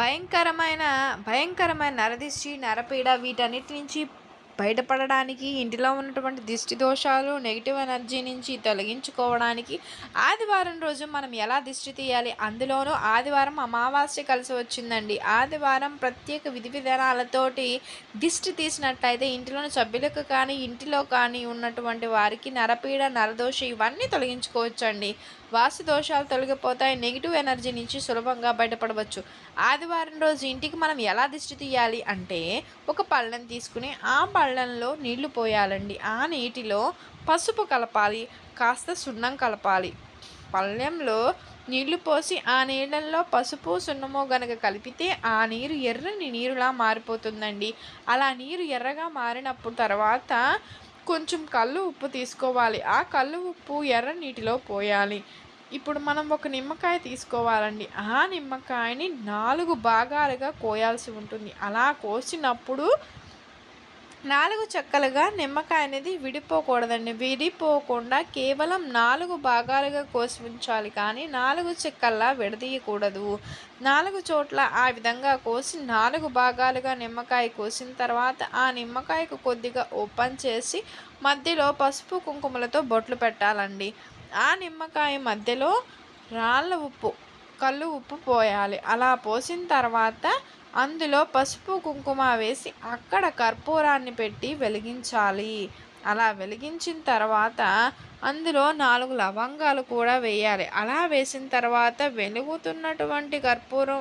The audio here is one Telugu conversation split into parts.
భయంకరమైన భయంకరమైన నరదిష్టి నరపీడ వీటన్నిటి నుంచి బయటపడడానికి ఇంటిలో ఉన్నటువంటి దిష్టి దోషాలు నెగిటివ్ ఎనర్జీ నుంచి తొలగించుకోవడానికి ఆదివారం రోజు మనం ఎలా దిష్టి తీయాలి? అందులోనూ ఆదివారం అమావాస్య కలిసి వచ్చిందండి. ఆదివారం ప్రత్యేక విధి విధానాలతోటి దిష్టి తీసినట్టయితే ఇంటిలోని సభ్యులకు కానీ ఇంటిలో కానీ ఉన్నటువంటి వారికి నరపీడ నరదోష ఇవన్నీ తొలగించుకోవచ్చండి. వాస్తు దోషాలు తొలగిపోతాయి. నెగిటివ్ ఎనర్జీ నుంచి సులభంగా బయటపడవచ్చు. ఆదివారం రోజు ఇంటికి మనం ఎలా దిష్టి తీయాలి అంటే ఒక పళ్ళెం తీసుకుని ఆ పళ్ళెంలో నీళ్ళు పోయాలండి. ఆ నీటిలో పసుపు కలపాలి కాస్త సున్నం కలపాలి. పళ్ళెంలో నీళ్ళు పోసి ఆ నీళ్ళల్లో పసుపు సున్నమో గనక కలిపితే ఆ నీరు ఎర్రని నీరులా మారిపోతుందండి. అలా నీరు ఎర్రగా మారినప్పుడు తర్వాత కొంచెం కళ్ళు ఉప్పు తీసుకోవాలి. ఆ కళ్ళు ఉప్పు ఎర్ర నీటిలో పోయాలి. ఇప్పుడు మనం ఒక నిమ్మకాయ తీసుకోవాలండి. ఆ నిమ్మకాయని నాలుగు భాగాలుగా కోయాల్సి ఉంటుంది. అలా కోసినప్పుడు నాలుగు చెక్కలుగా నిమ్మకాయ అనేది విడిపోకూడదండి. విడిపోకుండా కేవలం నాలుగు భాగాలుగా కోసి ఉంచాలి కానీ నాలుగు చెక్కల్లా విడదీయకూడదు. నాలుగు చోట్ల ఆ విధంగా కోసి నాలుగు భాగాలుగా నిమ్మకాయ కోసిన తర్వాత ఆ నిమ్మకాయకు కొద్దిగా ఓపెన్ చేసి మధ్యలో పసుపు కుంకుమలతో బొట్లు పెట్టాలండి. ఆ నిమ్మకాయ మధ్యలో రాళ్ళ ఉప్పు కళ్ళు ఉప్పు పోయాలి. అలా పోసిన తర్వాత అందులో పసుపు కుంకుమ వేసి అక్కడ కర్పూరాన్ని పెట్టి వెలిగించాలి. అలా వెలిగించిన తర్వాత అందులో నాలుగు లవంగాలు కూడా వేయాలి. అలా వేసిన తర్వాత వెలుగుతున్నటువంటి కర్పూరం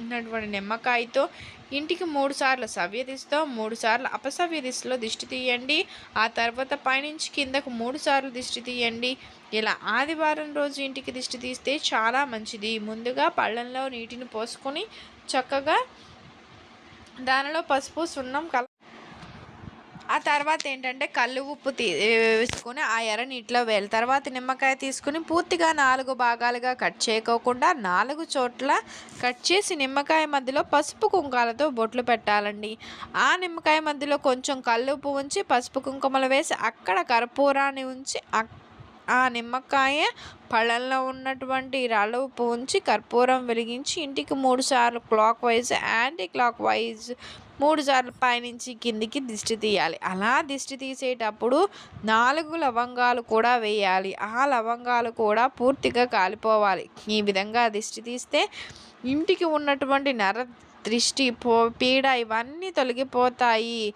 ఉన్నటువంటి నిమ్మకాయతో ఇంటికి మూడు సార్లు సవ్య దిశతో మూడు సార్లు అపసవ్య దిశలో దిష్టి తీయండి. ఆ తర్వాత పైనుంచి కిందకు మూడు సార్లు దిష్టి తీయండి. ఇలా ఆదివారం రోజు ఇంటికి దిష్టి తీస్తే చాలా మంచిది. ముందుగా పళ్ళంలో నీటిని పోసుకొని చక్కగా దానిలో పసుపు సున్నం కల ఆ తర్వాత ఏంటంటే కళ్ళు ఉప్పు తీ వేసుకొని ఆ ఎర్ర నీటిలో వేయాలి తర్వాత నిమ్మకాయ తీసుకుని పూర్తిగా నాలుగు భాగాలుగా కట్ చేయకోకుండా నాలుగు చోట్ల కట్ చేసి నిమ్మకాయ మధ్యలో పసుపు కుంకాలతో బొట్లు పెట్టాలండి. ఆ నిమ్మకాయ మధ్యలో కొంచెం కళ్ళు ఉప్పు ఉంచి పసుపు కుంకుమలు వేసి అక్కడ కర్పూరాన్ని ఉంచి ఆ నిమ్మకాయ పళ్ళల్లో ఉన్నటువంటి రాళ్ళు ఉప్పు ఉంచి కర్పూరం వెలిగించి ఇంటికి మూడు సార్లు clockwise anti clock wise మూడు సార్లు పైనుంచి కిందికి దిష్టి తీయాలి. అలా దిష్టి తీసేటప్పుడు నాలుగు లవంగాలు కూడా వేయాలి. ఆ లవంగాలు కూడా పూర్తిగా కాలిపోవాలి. ఈ విధంగా దిష్టి తీస్తే ఇంటికి ఉన్నటువంటి నర దృష్టి పో పీడ ఇవన్నీ తొలగిపోతాయి.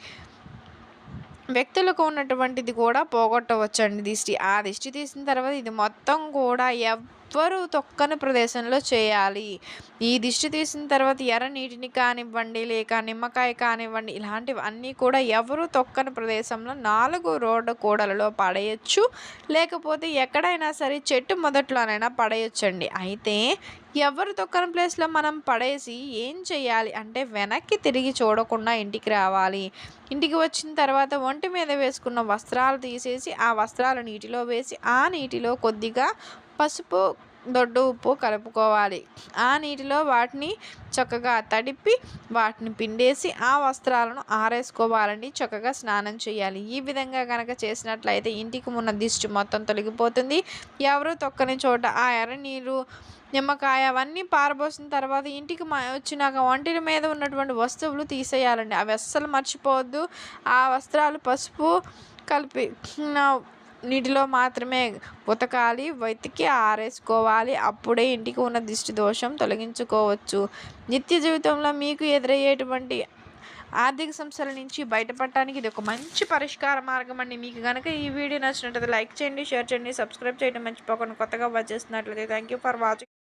వ్యక్తులకు ఉన్నటువంటిది కూడా పోగొట్టవచ్చండి. దిష్టి ఆ దిష్టి తీసిన తర్వాత ఇది మొత్తం కూడా ఎవ్వరు తొక్కని ప్రదేశంలో చేయాలి. ఈ దిష్టి తీసిన తర్వాత ఎర్ర నీటిని కానివ్వండి లేక నిమ్మకాయ కానివ్వండి ఇలాంటివి అన్నీ కూడా ఎవరు తొక్కని ప్రదేశంలో నాలుగు రోడ్డు కూడలలో పడేయచ్చు. లేకపోతే ఎక్కడైనా సరే చెట్టు మొదట్లోనైనా పడేయచ్చండి. అయితే ఎవరు తొక్కని ప్లేస్లో మనం పడేసి ఏం చేయాలి? అంటే వెనక్కి తిరిగి చూడకుండా ఇంటికి రావాలి. ఇంటికి వచ్చిన తర్వాత ఒంటి మీద వేసుకున్న వస్త్రాలు తీసేసి ఆ వస్త్రాలు నీటిలో వేసి ఆ నీటిలో కొద్దిగా పసుపు దొడ్డు ఉప్పు కలుపుకోవాలి. ఆ నీటిలో వాటిని చక్కగా తడిపి వాటిని పిండేసి ఆ వస్త్రాలను ఆరేసుకోవాలని చక్కగా స్నానం చేయాలి. ఈ విధంగా కనుక చేసినట్లయితే ఇంటికి ఉన్న దిష్టి మొత్తం తొలగిపోతుంది. ఎవరు తొక్కని చోట ఆ ఎర్ర నీరు నిమ్మకాయ అవన్నీ పారబోసిన తర్వాత ఇంటికి వచ్చినాక వంటిల మీద ఉన్నటువంటి వస్తువులు తీసేయాలండి. అవి అస్సలు మర్చిపోవద్దు. ఆ వస్త్రాలు పసుపు కలిపి నీటిలో మాత్రమే ఉతకాలి వెతికి ఆరేసుకోవాలి. అప్పుడే ఇంటికి ఉన్న దిష్టి దోషం తొలగించుకోవచ్చు. నిత్య జీవితంలో మీకు ఎదురయ్యేటువంటి ఆర్థిక సమస్యల నుంచి బయటపడటానికి ఇది ఒక మంచి పరిష్కార మార్గం అండి. మీకు కనుక ఈ వీడియో నచ్చినట్లయితే లైక్ చేయండి షేర్ చేయండి సబ్స్క్రైబ్ చేయడం మర్చిపోకుండా కొత్తగా వచ్చేస్తున్నట్లయితే థ్యాంక్ యూ ఫర్ వాచింగ్